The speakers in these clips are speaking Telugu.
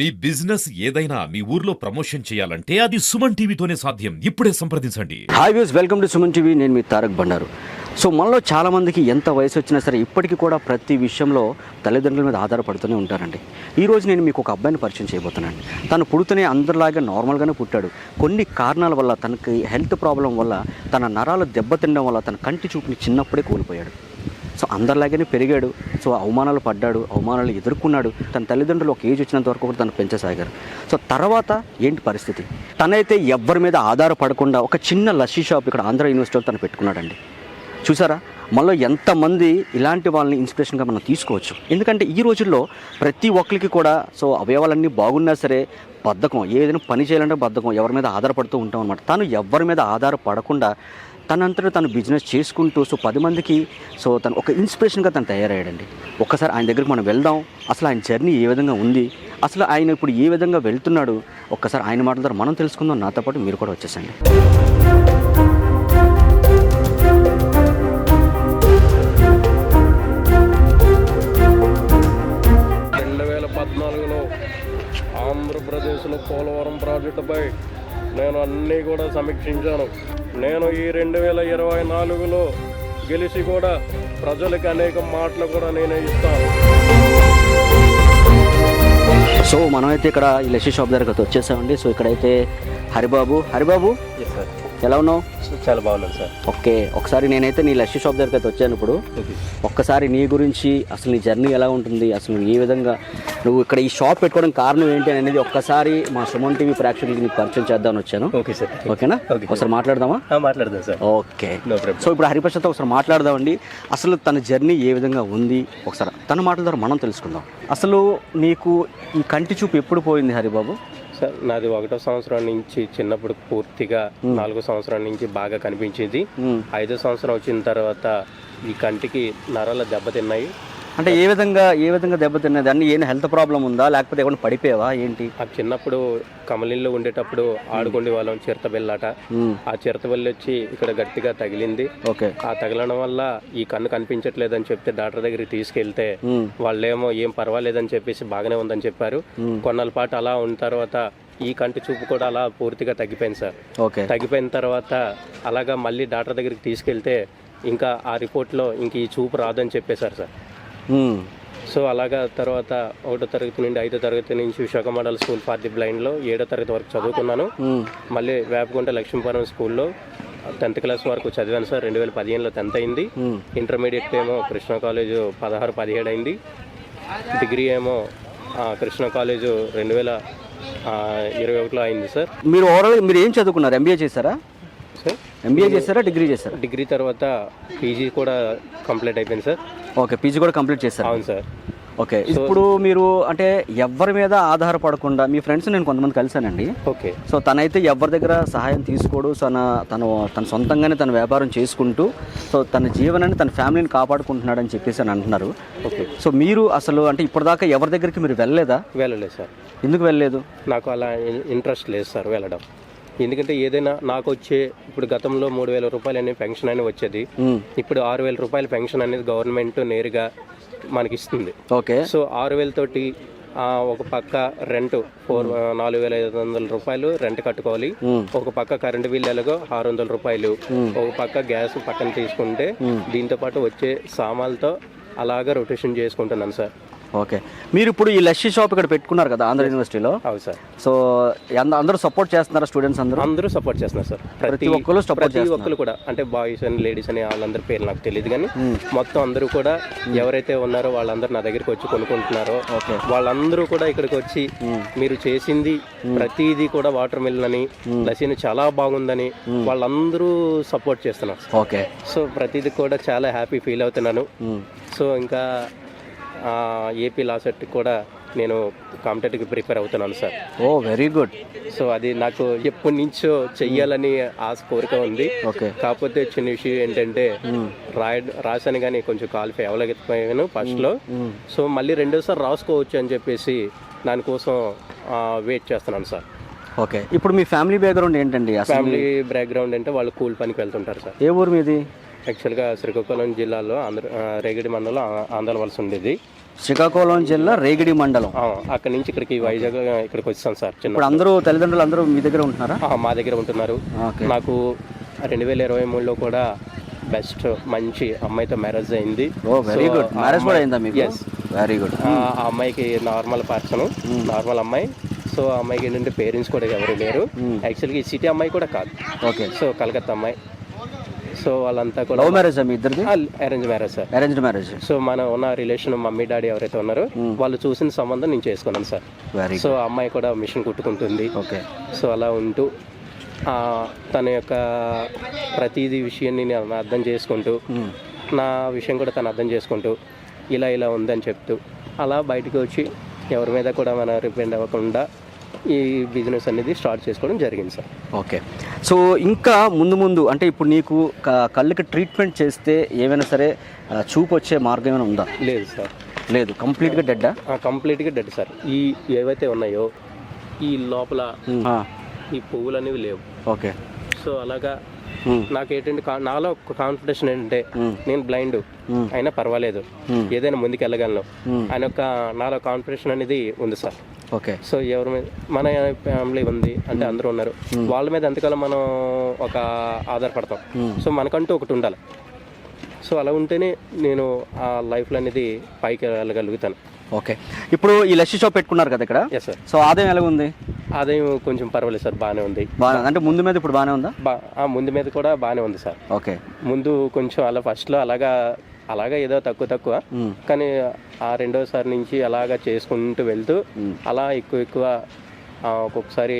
మీ బిజినెస్ ఏదైనా మీ ఊర్లో ప్రమోషన్ చేయాలంటే అది సుమన్ టీవీతోనే సాధ్యం. ఇప్పుడే సంప్రదించండి. Hi views welcome to Suman TV నేను మీ తారక్ బండారు. సో మనలో చాలామందికి ఎంత వయసు వచ్చినా సరే ఇప్పటికీ కూడా ప్రతి విషయంలో తల్లిదండ్రుల మీద ఆధారపడుతూనే ఉంటారండి. ఈరోజు నేను మీకు ఒక అబ్బాయిని పరిచయం చేయబోతున్నాను తను పుడుతూనే అందరిలాగా నార్మల్గానే పుట్టాడు. కొన్ని కారణాల వల్ల తనకి హెల్త్ ప్రాబ్లం వల్ల తన నరాలు దెబ్బతినడం వల్ల తన కంటి చూపుని చిన్నప్పుడే కోల్పోయాడు. సో అందరిలాగానే పెరిగాడు. సో అవమానాలు పడ్డాడు అవమానాలు ఎదుర్కొన్నాడు. తన తల్లిదండ్రులు ఒక ఏజ్ వచ్చినంత వరకు కూడా తను పెంచసాగారు. సో తర్వాత ఏంటి పరిస్థితి? తనైతే ఎవ్వరి మీద ఆధారపడకుండా ఒక చిన్న లస్సీ షాప్ ఇక్కడ ఆంధ్ర యూనివర్సిటీలో తను పెట్టుకున్నాడండి. చూసారా? మనలో ఎంతమంది ఇలాంటి వాళ్ళని ఇన్స్పిరేషన్గా మనం తీసుకోవచ్చు. ఎందుకంటే ఈ రోజుల్లో ప్రతి ఒక్కరికి కూడా సో అవయవాలన్నీ బాగున్నా సరే బద్ధకం ఏదైనా పని చేయాలంటే బద్ధకం ఎవరి మీద ఆధారపడుతూ ఉంటాం అనమాట తను ఎవరి మీద ఆధారపడకుండా తనంతటా తను బిజినెస్ చేసుకుంటూ సో పది మందికి సో తను ఒక ఇన్స్పిరేషన్గా తను తయారయ్యాడండి. ఒక్కసారి ఆయన దగ్గరికి మనం వెళ్దాం. అసలు ఆయన జర్నీ ఏ విధంగా ఉంది? అసలు ఆయన ఇప్పుడు ఏ విధంగా వెళ్తున్నాడు? ఒక్కసారి ఆయన మాటల ద్వారా మనం తెలుసుకుందాం. నాతో పాటు మీరు కూడా వచ్చేసండి. రెండు వేల పద్నాలుగులో ఆంధ్రప్రదేశ్లో పోలవరం ప్రాజెక్టుపై నేను అన్నీ కూడా సమీక్షించాను. నేను ఈ రెండు వేల ఇరవై నాలుగులో గెలిచి కూడా ప్రజలకు అనేక మాటలు కూడా నేనే ఇస్తాను సో మనమైతే ఇక్కడ ఈ లస్సీ షాప్ దగ్గరకు వచ్చేసామండి. సో ఇక్కడైతే హరిబాబు. హరిబాబు? ఎలా ఉన్నావు? చాలా బాగున్నాను సార్. ఓకే ఒకసారి నేనైతే నీ లస్సీ షాప్ దగ్గరికి అయితే వచ్చాను ఇప్పుడు. ఒక్కసారి నీ గురించి అసలు నీ జర్నీ ఎలా ఉంటుంది అసలు ఏ విధంగా నువ్వు ఇక్కడ ఈ షాప్ పెట్టుకోవడం కారణం ఏంటి అనేది ఒక్కసారి మా సుమన్ టీవీ ప్రేక్షకులకి నీకు పరిచయం చేద్దామని వచ్చాను. Okay sir. ఓకేనా. ఒకసారి మాట్లాడదామా? మాట్లాడదాం సార్. ఓకే. సో ఇప్పుడు హరిప్రసాద్తో ఒకసారి మాట్లాడదామండి. అసలు తన జర్నీ ఏ విధంగా ఉంది? ఒకసారి తన మాటల ద్వారా మనం తెలుసుకుందాం. అసలు నీకు ఈ కంటి చూపు ఎప్పుడు పోయింది హరిబాబు? సార్ నాది ఒకటో సంవత్సరం నుంచి చిన్నప్పుడు పూర్తిగా నాలుగో సంవత్సరం నుంచి బాగా కనిపించింది. ఐదో సంవత్సరం వచ్చిన తర్వాత ఈ కంటికి నరాల దెబ్బతిన్నాయి. అంటే ఏ విధంగా ఏ విధంగా దెబ్బతిన్నది అన్ని ఏం హెల్త్ ప్రాబ్లం ఉందా? లేకపోతే ఏమైనా పడిపోయావా? ఏంటి? ఆ చిన్నప్పుడు కమలిల్లో ఉండేటప్పుడు ఆడుకునే వాళ్ళం చిరత బెల్లాట. ఆ చిరత బెల్లి వచ్చి ఇక్కడ గట్టిగా తగిలింది. ఓకే. ఆ తగలడం వల్ల ఈ కన్ను కనిపించట్లేదని చెప్తే డాక్టర్ దగ్గరికి తీసుకెళ్తే. వాళ్ళేమో ఏం పర్వాలేదని చెప్పేసి బాగానే ఉందని చెప్పారు. కొన్నాళ్ళ పాటు అలా ఉన్న తర్వాత ఈ కంటి చూపు కూడా అలా పూర్తిగా తగ్గిపోయింది సార్. ఓకే. తగ్గిపోయిన తర్వాత అలాగా మళ్ళీ డాక్టర్ దగ్గరికి తీసుకెళ్తే ఇంకా ఆ రిపోర్ట్లో ఇంక ఈ చూపు రాదని చెప్పేశారు సార్. సో అలాగా తర్వాత ఒకటో తరగతి నుండి ఐదో తరగతి నుంచి Visakha model school for the బ్లైండ్లో ఏడో తరగతి వరకు చదువుకున్నాను. మ్మ్. మళ్ళీ వేపగుంట లక్ష్మీపురం స్కూల్లో టెన్త్ క్లాస్ వరకు చదివాను సార్. రెండు వేల పదిహేనులో టెన్త్ అయింది. ఇంటర్మీడియట్ ఏమో కృష్ణ కాలేజ్ పదహారు పదిహేడు అయింది. డిగ్రీ ఏమో కృష్ణ కాలేజ్ రెండు వేల ఇరవై ఒకటిలో అయింది సార్. మీరు ఓవరాల్ మీరు ఏం చదువుకున్నారు? ఎంబీఏ చేశారా? సార్? ఎంబీఏ చేశారా? డిగ్రీ చేశారా? డిగ్రీ తర్వాత పీజీ కూడా కంప్లీట్ అయిపోయింది సార్. ఓకే పీజీ కూడా కంప్లీట్ చేశారా. అవును సార్. ఓకే ఇప్పుడు మీరు అంటే ఎవరి మీద ఆధారపడకుండా మీ ఫ్రెండ్స్ నేను కొంతమంది కలిశానండి. ఓకే. సో తనైతే ఎవరి దగ్గర సహాయం తీసుకోడు తన తను తన సొంతంగానే తన వ్యాపారం చేసుకుంటూ సో తన జీవనాన్ని తన ఫ్యామిలీని కాపాడుకుంటున్నాడని చెప్పేసి అని అంటున్నారు. ఓకే. సో మీరు అసలు అంటే ఇప్పటిదాకా ఎవరి దగ్గరికి మీరు వెళ్ళలేదా? వెళ్ళలేదు సార్. ఎందుకు వెళ్ళలేదు? నాకు అలా ఇంట్రెస్ట్ లేదు సార్ వెళ్ళడం. ఎందుకంటే ఏదైనా నాకు వచ్చే ఇప్పుడు గతంలో మూడు వేల రూపాయలు అనే పెన్షన్ అని వచ్చేది. ఇప్పుడు ఆరు వేల రూపాయల పెన్షన్ అనేది గవర్నమెంట్ నేరుగా మనకి ఇస్తుంది ఓకే. సో ఆరు వేలతోటి ఒక పక్క రెంట్ ఫోర్ నాలుగు వేల ఐదు వందల రూపాయలు రెంట్ కట్టుకోవాలి. ఒక పక్క కరెంటు బిల్ ఎలాగో ఆరు వందల రూపాయలు ఒక పక్క గ్యాస్ పక్కన తీసుకుంటే దీంతో పాటు వచ్చే సామాన్లతో అలాగా రొటేషన్ చేసుకుంటున్నాను సార్. ఓకే. మీరు ఇప్పుడు ఈ లస్సీ షాప్ ఇక్కడ పెట్టుకున్నారు కదా ఆంధ్ర యూనివర్సిటీలో? అవును సార్. సో అంద- అందరూ సపోర్ట్ చేస్తున్నారా స్టూడెంట్స్ అందరూ? అందరూ సపోర్ట్ చేస్తున్నారు సార్. ప్రతి ఒక్కరు ప్రతి ఒక్కరు కూడా. అంటే బాయ్స్ అని లేడీస్ అని వాళ్ళందరి పేర్లు నాకు తెలియదు కానీ మొత్తం అందరూ కూడా ఎవరైతే ఉన్నారో వాళ్ళందరూ నా దగ్గరికి వచ్చి కొనుక్కుంటున్నారో ఓకే. వాళ్ళందరూ కూడా ఇక్కడికి వచ్చి మీరు చేసింది ప్రతిదీ కూడా వాటర్ మిల్ అని లసీని చాలా బాగుందని వాళ్ళందరూ సపోర్ట్ చేస్తున్నారు. ఓకే. సో ప్రతిదీ కూడా చాలా హ్యాపీ ఫీల్ అవుతున్నాను. సో ఇంకా ఏపీ లా సెట్ కూడా నేను కాంపిటేటివ్కి ప్రిపేర్ అవుతున్నాను sir. Oh very good. So అది నాకు ఎప్పటి నుంచో చెయ్యాలని ఆశ కోరిక ఉంది. ఓకే. కాకపోతే చిన్న విషయం ఏంటంటే రాయ రాశాను కానీ కొంచెం క్వాలిఫై అవ్వలేకపోయాను ఫస్ట్లో. సో మళ్ళీ రెండోసారి రాసుకోవచ్చు అని చెప్పేసి దానికోసం వెయిట్ చేస్తున్నాను సార్. ఓకే. ఇప్పుడు మీ ఫ్యామిలీ బ్యాక్గ్రౌండ్ ఏంటండి? ఫ్యామిలీ బ్యాక్గ్రౌండ్ అంటే వాళ్ళు కూల్ పనికి వెళ్తుంటారు సార్. ఏ ఊరు మీది? యాక్చువల్గా శ్రీకాకుళం జిల్లాలో ఆంధ్ర రేగడి మండలం ఆ- ఆంధ్ర వలస ఉండేది. శ్రీకాకుళం జిల్లా రేగిడి మండలం. అక్కడి నుంచి ఇక్కడికి వైజాగ్ ఇక్కడికి వచ్చాను సార్ ఇప్పుడు అందరూ తల్లిదండ్రులు అందరూ మీ దగ్గర ఉంటున్నారా? మా దగ్గర ఉంటున్నారు. నాకు రెండు వేల ఇరవై మూడులో కూడా బెస్ట్ మంచి అమ్మాయితో మ్యారేజ్ అయింది. ఓ వెరీ గుడ్ మ్యారేజ్ కూడా అయిందా మీకు? Yes. వెరీ గుడ్ ఆ ఆ అమ్మాయికి నార్మల్ పర్సన్ నార్మల్ అమ్మాయి. సో ఆ అమ్మాయికి ఏంటంటే పేరెంట్స్ కూడా ఎవరు లేరు. యాక్చువల్గా ఈ సిటీ అమ్మాయి కూడా కాదు. ఓకే సో కలకత్తా అమ్మాయి. సో వాళ్ళంతా కూడా లవ్ మ్యారేజ్ మీ ఇద్దరిది? Arrange marriage sir arranged marriage so మన ఉన్న రిలేషన్ మమ్మీ డాడీ ఎవరైతే ఉన్నారో వాళ్ళు చూసిన సంబంధం నేను చేసుకున్నాను సార్ సో అమ్మాయి కూడా మిషన్ కుట్టుకుంటుంది. ఓకే సో అలా ఉంటూ తన యొక్క ప్రతిదీ విషయాన్ని నేను అర్థం చేసుకుంటూ నా విషయం కూడా తను అర్థం చేసుకుంటూ ఇలా ఇలా ఉందని చెప్తూ అలా బయటకు వచ్చి ఎవరి మీద కూడా మనం రిపెండ్ అవ్వకుండా ఈ బిజినెస్ అనేది స్టార్ట్ చేసుకోవడం జరిగింది సార్ ఓకే. సో ఇంకా ముందు ముందు అంటే ఇప్పుడు నీకు కళ్ళకి ట్రీట్మెంట్ చేస్తే ఏమైనా సరే చూపు వచ్చే మార్గం ఏమైనా ఉందా? లేదు సార్ లేదు. కంప్లీట్గా డెడ్డా కంప్లీట్గా డెడ్ సార్ ఈ ఏవైతే ఉన్నాయో ఈ లోపల ఈ పువ్వులు అనేవి లేవు. ఓకే. సో అలాగా. నాకు ఏంటంటే నాలో ఒక కాన్ఫిడెన్స్ ఏంటంటే. నేను బ్లైండ్. అయినా పర్వాలేదు. ఏదైనా ముందుకు వెళ్ళగలను. అని ఒక నాలో కాన్ఫిడెన్స్ అనేది ఉంది సార్ ఓకే. సో ఎవరి మీద మన ఫ్యామిలీ ఉంది అంటే అందరూ ఉన్నారు. వాళ్ళ మీద ఎంతకాలం మనం ఒక ఆధారపడతాం? సో మనకంటూ ఒకటి ఉండాలి. సో అలా ఉంటేనే నేను ఆ లైఫ్లో అనేది పైకి వెళ్ళగలుగుతాను. ఓకే. ఇప్పుడు ఈ లస్సీ షాప్ పెట్టుకున్నారు కదా ఇక్కడ? ఎస్ సార్ సో ఆదాయం ఎలా ఉంది? ఆదాయం కొంచెం పర్వాలేదు సార్ బాగానే ఉంది. అంటే ముందు మీద ఇప్పుడు బాగానే ఉందా? ముందు మీద కూడా బాగానే ఉంది సార్ ఓకే. ముందు కొంచెం అలా ఫస్ట్లో అలాగా అలాగా ఏదో తక్కువ తక్కువ. కానీ ఆ రెండోసారి నుంచి అలాగా చేసుకుంటూ వెళ్తూ అలా ఎక్కువ ఎక్కువ ఆ, ఒక్కొక్కసారి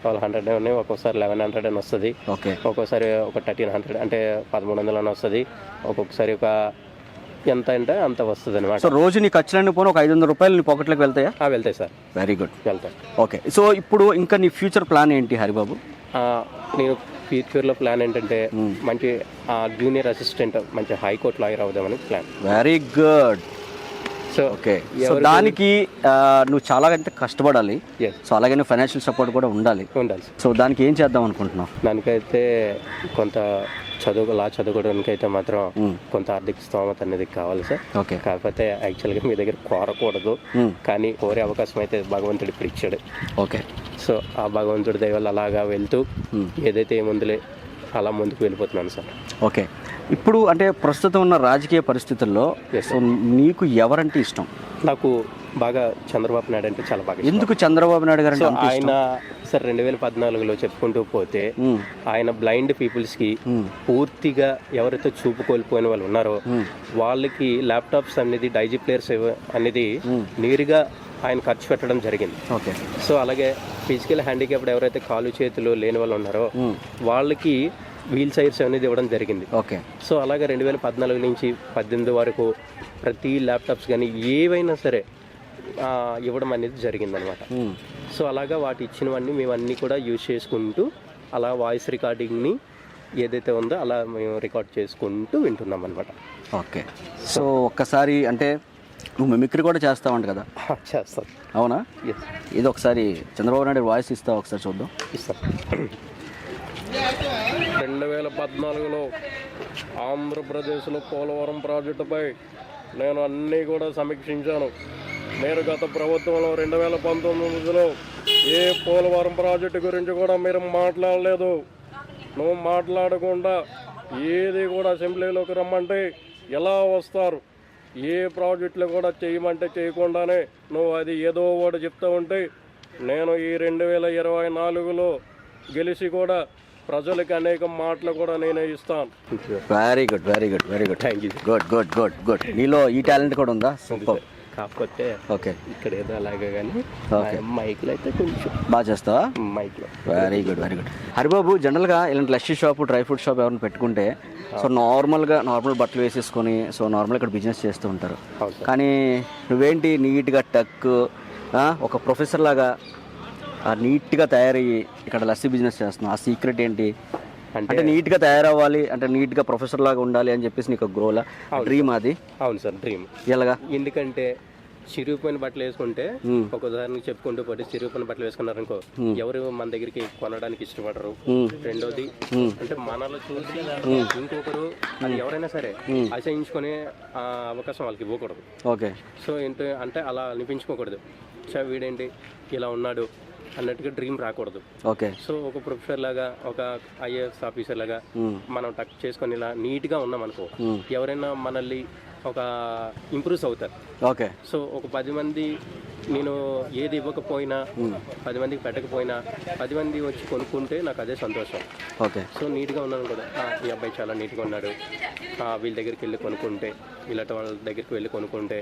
ట్వెల్వ్ హండ్రెడ్ అని ఒక్కొక్కసారి లెవెన్ హండ్రెడ్ అని వస్తుంది. ఓకే. ఒక్కొక్కసారి ఒక థర్టీన్ హండ్రెడ్ అంటే పదమూడు వందలు అని వస్తుంది. ఒక్కొక్కసారి ఒక ఎంత అంటే అంత వస్తుంది అనమాట సో రోజు నీ ఖర్చులన్నీ పోను ఒక ఐదు వందల రూపాయలు నీ పాకెట్లోకి వెళ్తాయా? వెళ్తాయి సార్. Very good. వెళ్తాయి. ఓకే. సో ఇప్పుడు ఇంకా నీ ఫ్యూచర్ ప్లాన్ ఏంటి హరిబాబు? నేను ఫ్యూచర్లో ప్లాన్ ఏంటంటే మంచి జూనియర్ అసిస్టెంట్ మంచి హైకోర్టు లాయర్ అవుదామని plan very good so okay so దానికి నువ్వు చాలా అంటే కష్టపడాలి. సో అలాగే నువ్వు ఫైనాన్షియల్ సపోర్ట్ కూడా ఉండాలి. ఉండాలి. సో దానికి ఏం చేద్దాం అనుకుంటున్నావు? దానికైతే కొంత చదువు లా చదువుకోవడానికి అయితే మాత్రం కొంత ఆర్థిక స్తోమత అనేది కావాలి సార్. ఓకే కాకపోతే యాక్చువల్గా మీ దగ్గర కోరకూడదు. మ్మ్. కానీ కోరే అవకాశం అయితే భగవంతుడు ఇప్పుడు ఇచ్చాడు. ఓకే సో ఆ భగవంతుడి వల్ల అలాగా వెళ్తూ ఏదైతే ఏముందిలే అలా ముందుకు వెళ్ళిపోతున్నాను సార్. ఓకే. ఇప్పుడు అంటే ప్రస్తుతం ఉన్న రాజకీయ పరిస్థితుల్లో నీకు ఎవరంటే ఇష్టం? నాకు బాగా చంద్రబాబు నాయుడు అంటే చాలా బాగా. ఎందుకు చంద్రబాబు నాయుడు గారు ఆయన సార్ రెండు వేల పద్నాలుగులో చెప్పుకుంటూ పోతే మ్మ్. ఆయన బ్లైండ్ పీపుల్స్కి మ్మ్. పూర్తిగా ఎవరైతే చూపు కోల్పోయిన వాళ్ళు ఉన్నారో వాళ్ళకి ల్యాప్టాప్స్ అనేది డైజీ ప్లేయర్స్ అనేది నేరుగా ఆయన ఖర్చు పెట్టడం జరిగింది. ఓకే. సో అలాగే ఫిజికల్ హ్యాండిక్యాప్డ్ ఎవరైతే కాలు చేతులు లేని వాళ్ళు ఉన్నారో. వాళ్ళకి వీల్ చైర్స్ అనేది ఇవ్వడం జరిగింది. ఓకే. సో అలాగే రెండు వేల పద్నాలుగు నుంచి పద్దెనిమిది వరకు ప్రతి ల్యాప్టాప్స్ కానీ ఏవైనా సరే ఇవ్వడం అనేది జరిగిందనమాట. మ్మ్. సో అలాగా వాటి ఇచ్చినవన్నీ మేము అన్నీ కూడా యూజ్ చేసుకుంటూ అలా వాయిస్ రికార్డింగ్ని ఏదైతే ఉందో అలా మేము రికార్డ్ చేసుకుంటూ వింటున్నాం అనమాట ఓకే. సో ఒక్కసారి అంటే నువ్వు మిమిక్రీ కూడా చేస్తావంట కదా. చేస్తాం. అవునా? ఇది ఒకసారి చంద్రబాబు నాయుడు వాయిస్ ఇస్తావు ఒకసారి చూద్దాం. ఇస్తాం. రెండు వేల పద్నాలుగులో ఆంధ్రప్రదేశ్లో పోలవరం ప్రాజెక్టుపై నేను అన్నీ కూడా సమీక్షించాను. మీరు గత ప్రభుత్వంలో రెండు వేల పంతొమ్మిదిలో ఏ పోలవరం ప్రాజెక్టు గురించి కూడా మీరు మాట్లాడలేదు. నువ్వు మాట్లాడకుండా ఏది కూడా అసెంబ్లీలోకి రమ్మంటే ఎలా వస్తారు? ఏ ప్రాజెక్టులు కూడా చేయమంటే చేయకుండానే నువ్వు అది ఏదో ఒకటి చెప్తూ ఉంటే నేను ఈ రెండు వేల ఇరవై నాలుగులో గెలిచి కూడా ప్రజలకు అనేక మాటలు కూడా నేనే ఇస్తాను. Very good very good very good thank you good good good good నీలో ఈ టాలెంట్ కూడా ఉందా? సూపర్ కాకపోతే ఓకే. ఇక్కడ ఏదో అలాగే కానీ. మైక్లో అయితే కొంచెం బాగా చేస్తావా? మైక్లో. Very good very good Haribabu జనరల్గా ఇలాంటి lassi shop dry fruit shop ఎవరైనా పెట్టుకుంటే సో నార్మల్గా నార్మల్ బట్టలు వేసేసుకొని సో నార్మల్ ఇక్కడ బిజినెస్ చేస్తూ ఉంటారు. కానీ నువ్వేంటి నీట్గా టక్ ఒక ప్రొఫెసర్ లాగా నీట్గా తయారయ్యి ఇక్కడ లస్సీ బిజినెస్ చేస్తున్నావు? ఆ సీక్రెట్ ఏంటి? అంటే అంటే నీట్గా తయారవ్వాలి అంటే నీట్గా ప్రొఫెసర్ లాగా ఉండాలి అని చెప్పేసి నీకు గ్రోలా డ్రీమ్ అది? అవును సార్ డ్రీమ్ ఎలాగా? ఎందుకంటే చిరిగిపోయిన బట్టలు వేసుకుంటే. ఒక ఉదాహరణకి చెప్పుకుంటూ పోతే చిరిగిపోయిన బట్టలు వేసుకున్నారనుకో ఎవరు మన దగ్గరికి కొనడానికి ఇష్టపడరు. రెండోది అంటే మనలో చూసి ఇంకొకరు అది ఎవరైనా సరే ఆ, అవకాశం వాళ్ళకి ఇవ్వకూడదు. ఓకే. సో ఏంటి అంటే అలా అనిపించుకోకూడదు. చా వీడేంటి? ఇలా ఉన్నాడు. అన్నట్టుగా డ్రీమ్ రాకూడదు. ఓకే. సో ఒక ప్రొఫెసర్ లాగా ఒక ఐఏఎస్ ఆఫీసర్ లాగా మ్మ్. మనం టక్ చేసుకొని ఇలా నీట్గా ఉన్నాం అనుకో మ్మ్. ఎవరైనా మనల్ని ఒక ఇంప్రూవ్స్ అవుతారు. ఓకే. సో ఒక పది మంది నేను ఏది ఇవ్వకపోయినా పది మందికి పెట్టకపోయినా పది మంది వచ్చి కొనుక్కుంటే నాకు అదే సంతోషం. ఓకే. సో నీట్గా ఉన్నాను ఆ, ఈ అబ్బాయి చాలా నీట్గా ఉన్నాడు. వీళ్ళ దగ్గరికి వెళ్ళి కొనుక్కుంటే ఇలాంటి వాళ్ళ దగ్గరికి వెళ్ళి కొనుక్కుంటే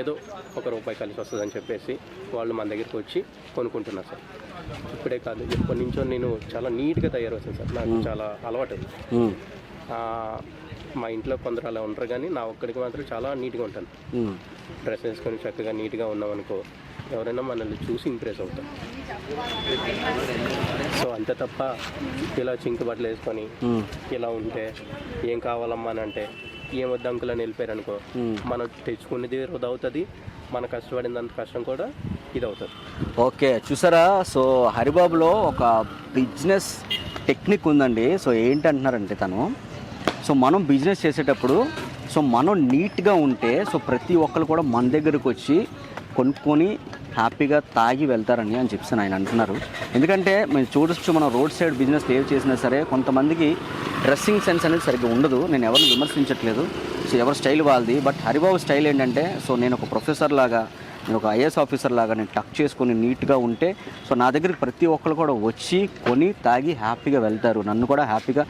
ఏదో ఒక రూపాయి కలిసి వస్తుందని చెప్పేసి వాళ్ళు మన దగ్గరికి వచ్చి కొనుక్కుంటున్నారు సార్. ఇప్పుడే కాదు ఎప్పటి నుంచో నేను చాలా నీట్గా తయారవుతాను సార్. నాకు చాలా అలవాటు. మా ఇంట్లో కొందరు అలా ఉంటారు కానీ నా ఒక్కడికి మాత్రం చాలా నీట్గా ఉంటాను. డ్రెస్ వేసుకొని చక్కగా నీట్గా ఉన్నాం అనుకో ఎవరైనా మనల్ని చూసి ఇంప్రెస్ అవుతాం సో అంతే తప్ప ఇలా చింకు బట్టలు వేసుకొని. ఇలా ఉంటే ఏం కావాలమ్మా అని అంటే ఏం వద్దు అంకుల్ అని వెళ్ళిపోయారు అనుకో. మనం తెచ్చుకునేది వృధా అవుతుంది మన కష్టపడినంత కష్టం కూడా ఇది అవుతుంది. ఓకే చూసారా? సో హరిబాబులో ఒక బిజినెస్ టెక్నిక్ ఉందండి. సో ఏంటంటున్నారంటే తను సో మనం బిజినెస్ చేసేటప్పుడు సో మనం నీట్గా ఉంటే సో ప్రతి ఒక్కరు కూడా మన దగ్గరకు వచ్చి కొనుక్కొని హ్యాపీగా తాగి వెళ్తారని అని చెప్పేసి ఆయన అంటున్నారు. ఎందుకంటే మేము చూడొచ్చు మనం రోడ్ సైడ్ బిజినెస్ ఏవి చేసినా సరే కొంతమందికి డ్రెస్సింగ్ సెన్స్ అనేది సరిగ్గా ఉండదు. నేను ఎవరిని విమర్శించట్లేదు. సో ఎవరి స్టైల్ వాళ్ళది. బట్ హరిబాబు స్టైల్ ఏంటంటే సో నేను ఒక ప్రొఫెసర్ లాగా నేను ఒక ఐఏఎస్ ఆఫీసర్ లాగా నేను టక్ చేసుకొని నీట్గా ఉంటే సో నా దగ్గరికి ప్రతి ఒక్కరు కూడా వచ్చి కొని తాగి హ్యాపీగా వెళ్తారు. నన్ను కూడా హ్యాపీగా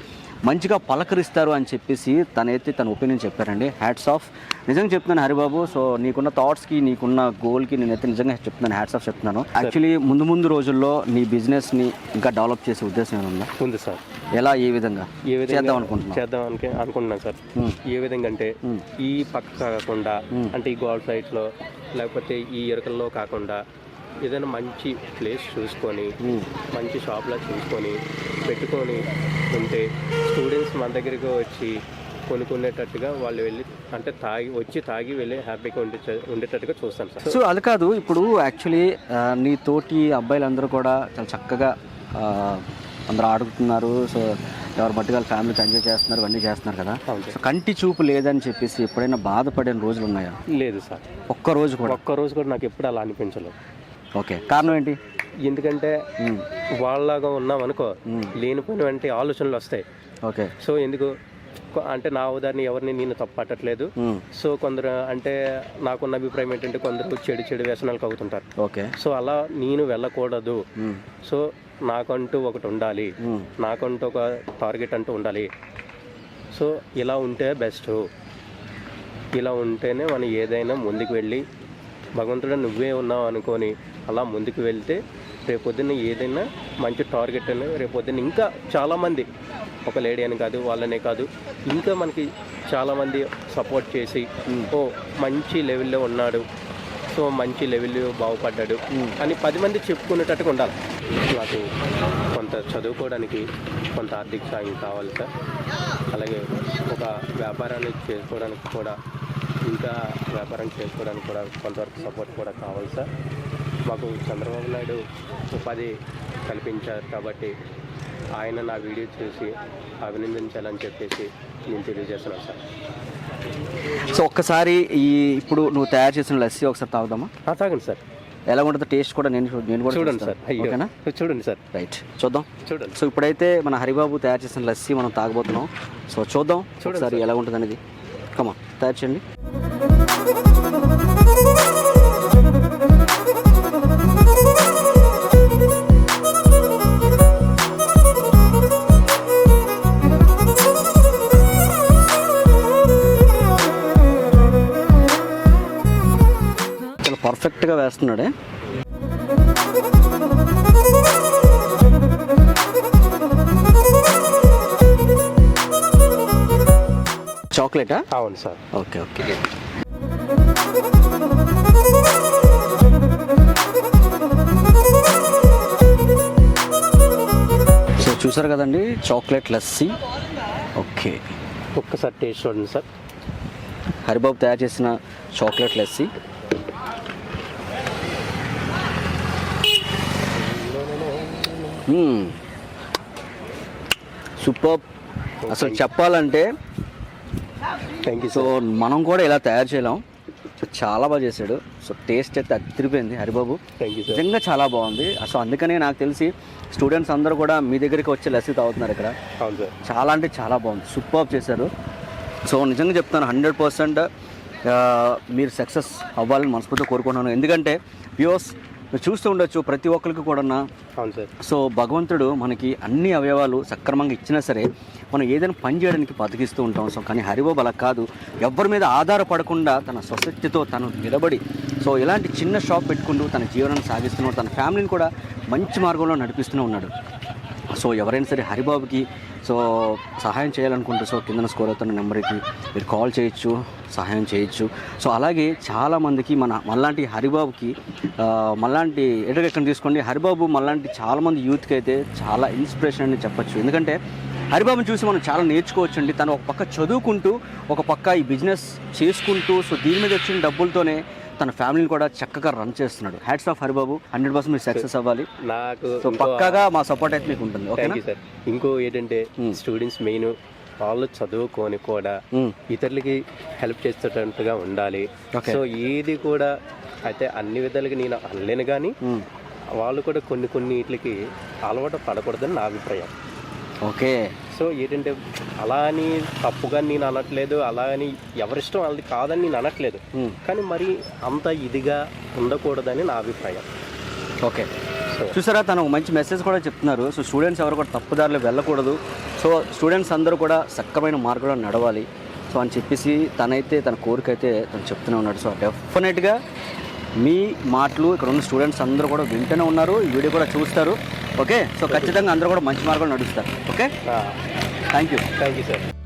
మంచిగా పలకరిస్తారు అని చెప్పేసి తనైతే తన ఒపీనియన్ చెప్పారండి. హ్యాట్స్ ఆఫ్ నిజంగా చెప్తున్నాను హరిబాబు సో నీకున్న థాట్స్కి నీకున్న గోల్కి నేనైతే నిజంగా చెప్తున్నాను హ్యాట్స్ ఆఫ్ చెప్తున్నాను. యాక్చువల్లీ ముందు ముందు రోజుల్లో నీ బిజినెస్ని ఇంకా డెవలప్ చేసే ఉద్దేశం ఏముందా? ఉంది సార్. ఎలా ఏ విధంగా? ఏ విధంగా చేద్దాం అనుకుంటున్నాను చేద్దాం అనుకే అనుకుంటున్నాను సార్. ఏ విధంగా అంటే ఈ పక్క కాకుండా అంటే ఈ గోల్డ్ సైట్స్లో లేకపోతే ఈ ఎరుకల్లో కాకుండా ఏదైనా మంచి ప్లేస్ చూసుకొని మంచి షాప్లో చూసుకొని పెట్టుకొని ఉంటే స్టూడెంట్స్ మన దగ్గరికి వచ్చి కొనుక్కునేటట్టుగా వాళ్ళు వెళ్ళి అంటే తాగి వచ్చి తాగి వెళ్ళి హ్యాపీగా ఉండే ఉండేటట్టుగా చూస్తాను సార్. సో అది కాదు ఇప్పుడు యాక్చువల్లీ నీ తోటి అబ్బాయిలందరూ కూడా చాలా చక్కగా అందరూ ఆడుతున్నారు సో ఎవరు మట్టుగా ఫ్యామిలీతో ఎంజాయ్ చేస్తున్నారు ఇవన్నీ చేస్తున్నారు కదా. కంటి చూపు లేదని చెప్పేసి ఎప్పుడైనా బాధపడిన రోజులు ఉన్నాయా? లేదు సార్. ఒక్క రోజు కూడా. ఒక్క రోజు కూడా నాకు ఎప్పుడు అలా అనిపించలేదు. ఓకే. కారణం ఏంటి? ఎందుకంటే వాళ్ళలాగా ఉన్నాం అనుకో లేనిపోయిన వెంటనే ఆలోచనలు వస్తాయి. ఓకే. సో ఎందుకు? అంటే నా ఉదాహరణ ఎవరిని నేను తప్పట్టట్లేదు. సో కొందరు అంటే నాకున్న అభిప్రాయం ఏంటంటే కొందరు చెడు చెడు వ్యసనాలకు అవుతుంటారు ఓకే. సో అలా నేను వెళ్ళకూడదు. సో నాకంటూ ఒకటి ఉండాలి. నాకంటూ ఒక టార్గెట్ అంటూ ఉండాలి. సో ఇలా ఉంటే బెస్ట్. ఇలా ఉంటేనే మనం ఏదైనా ముందుకు వెళ్ళి భగవంతుడు నువ్వే ఉన్నావు అనుకొని అలా ముందుకు వెళ్తే రేపొద్దున ఏదైనా మంచి టార్గెట్ అని రేపొద్దున ఇంకా చాలామంది ఒక లేడీ అని కాదు వాళ్ళనే కాదు ఇంకా మనకి చాలామంది సపోర్ట్ చేసి ఓ మంచి లెవెల్లో ఉన్నాడు సో మంచి లెవెల్లో బాగుపడ్డాడు అని పది మంది చెప్పుకునేటట్టుగా ఉండాలి. నాకు కొంత చదువుకోవడానికి కొంత ఆర్థిక సాయం కావాలి సార్. అలాగే ఒక వ్యాపారాన్ని చేసుకోవడానికి కూడా ఇంకా వ్యాపారం చేసుకోవడానికి కూడా కొంతవరకు సపోర్ట్ కూడా కావాలి సార్. మాకు చంద్రబాబు నాయుడు ఉపాధి కల్పించారు కాబట్టి ఆయన నా వీడియో చూసి అభినందించాలని చెప్పేసి నేను తెలియజేస్తున్నాను సార్. సో ఒక్కసారి ఈ ఇప్పుడు నువ్వు తయారు చేసిన లస్సీ ఒకసారి తాగుదామా? తాగండి సార్. ఎలా ఉంటుందో టేస్ట్ కూడా నేను నేను కూడా చూడండి. సార్. ఓకేనా? చూడండి సార్. రైట్. చూద్దాం. చూడండి. సో ఇప్పుడైతే మన హరిబాబు తయారు చేసిన లస్సీ మనం తాగబోతున్నాం. సో చూద్దాం. చూడండి ఒకసారి ఎలా ఉంటుంది అనేది కమా తయారు చేయండి. వేస్తున్నాడే చాక్లెటా? అవును సార్. Okay okay. సో చూసారు కదండి చాక్లెట్ లస్సీ. ఓకే. ఒక్కసారి టేస్ట్ చూడండి సార్. హరిబాబు తయారు చేసిన చాక్లెట్ లస్సీ. సూపర్. అసలు చెప్పాలంటే థ్యాంక్ యూ సో మనం కూడా ఇలా తయారు చేయలేం. సో చాలా బాగా చేశాడు. సో టేస్ట్ అయితే అదిరిపోయింది హరిబాబు. నిజంగా చాలా బాగుంది. సో అందుకనే నాకు తెలిసి స్టూడెంట్స్ అందరూ కూడా మీ దగ్గరికి వచ్చి లస్సీ తాగుతున్నారు ఇక్కడ. చాలా అంటే చాలా బాగుంది. సూపర్ చేశారు. సో నిజంగా చెప్తాను హండ్రెడ్ పర్సెంట్ మీరు సక్సెస్ అవ్వాలని మనస్ఫూర్తిగా కోరుకుంటున్నాను. ఎందుకంటే వ్యూస్ మీరు చూస్తూ ఉండొచ్చు ప్రతి ఒక్కరికి కూడా అవును సార్. సో భగవంతుడు మనకి అన్ని అవయవాలు సక్రమంగా ఇచ్చినా సరే మనం ఏదైనా పని చేయడానికి బతికిస్తూ ఉంటాం. సో కానీ హరిబాబు అలా కాదు. ఎవరి మీద ఆధారపడకుండా తన స్వశక్తితో తను నిలబడి సో ఇలాంటి చిన్న షాప్ పెట్టుకుంటూ తన జీవనాన్ని సాగిస్తున్నాడు. తన ఫ్యామిలీని కూడా మంచి మార్గంలో నడిపిస్తూనే ఉన్నాడు. సో ఎవరైనా సరే హరిబాబుకి సో సహాయం చేయాలనుకుంటే సో కింద స్కోర్ అవుతున్న నెంబర్కి మీరు కాల్ చేయొచ్చు సహాయం చేయొచ్చు. సో అలాగే చాలామందికి మన మళ్ళాంటి హరిబాబుకి ఆ, మళ్ళాంటి ఎక్కడ తీసుకోండి. హరిబాబు మళ్ళాంటి చాలామంది యూత్కి అయితే చాలా ఇన్స్పిరేషన్ అని చెప్పొచ్చు. ఎందుకంటే హరిబాబుని చూసి మనం చాలా నేర్చుకోవచ్చు అండి తను ఒక పక్క చదువుకుంటూ ఒక పక్క ఈ బిజినెస్ చేసుకుంటూ సో దీని మీద వచ్చిన డబ్బులతోనే తన ఫ్యామిలీని కూడా చక్కగా రన్ చేస్తున్నాడు hats off Haribabu hundred percent మీరు సక్సెస్ అవ్వాలి నాకు సో పక్కాగా మా సపోర్ట్ అయితే మీకు ఉంటుంది యూ సార్ ఇంకో ఏంటంటే Hmm. స్టూడెంట్స్ మెయిన్ వాళ్ళు చదువుకొని కూడా Hmm. ఇతరులకి హెల్ప్ చేసేటట్టుగా ఉండాలి. సో ఏది కూడా అయితే అన్ని విధాలుగా నేను అనలేను కానీ Hmm. వాళ్ళు కూడా కొన్ని కొన్ని వీటికి అలవాటు పడకూడదని నా అభిప్రాయం ఓకే. సో ఏంటంటే అలా అని తప్పుగా నేను అనట్లేదు అలా అని ఎవరిష్టం వాళ్ళది కాదని నేను అనట్లేదు. కానీ మరి అంత ఇదిగా ఉండకూడదని నా అభిప్రాయం. ఓకే. సో చూసారా తను ఒక మంచి మెసేజ్ కూడా చెప్తున్నారు. సో స్టూడెంట్స్ ఎవరు కూడా తప్పుదారిలో వెళ్ళకూడదు. సో స్టూడెంట్స్ అందరూ కూడా సక్రమైన మార్గంలో నడవాలి. సో అని చెప్పేసి తనైతే తన కోరిక అయితే తను చెప్తూనే ఉన్నాడు. సో డెఫినెట్గా మీ మాటలు ఇక్కడ ఉన్న స్టూడెంట్స్ అందరూ కూడా వింటూనే ఉన్నారు. ఈ వీడియో కూడా చూస్తారు. ఓకే సో ఖచ్చితంగా అందరూ కూడా మంచి మార్గంలో నడుస్తారు. Okay thank you thank you sir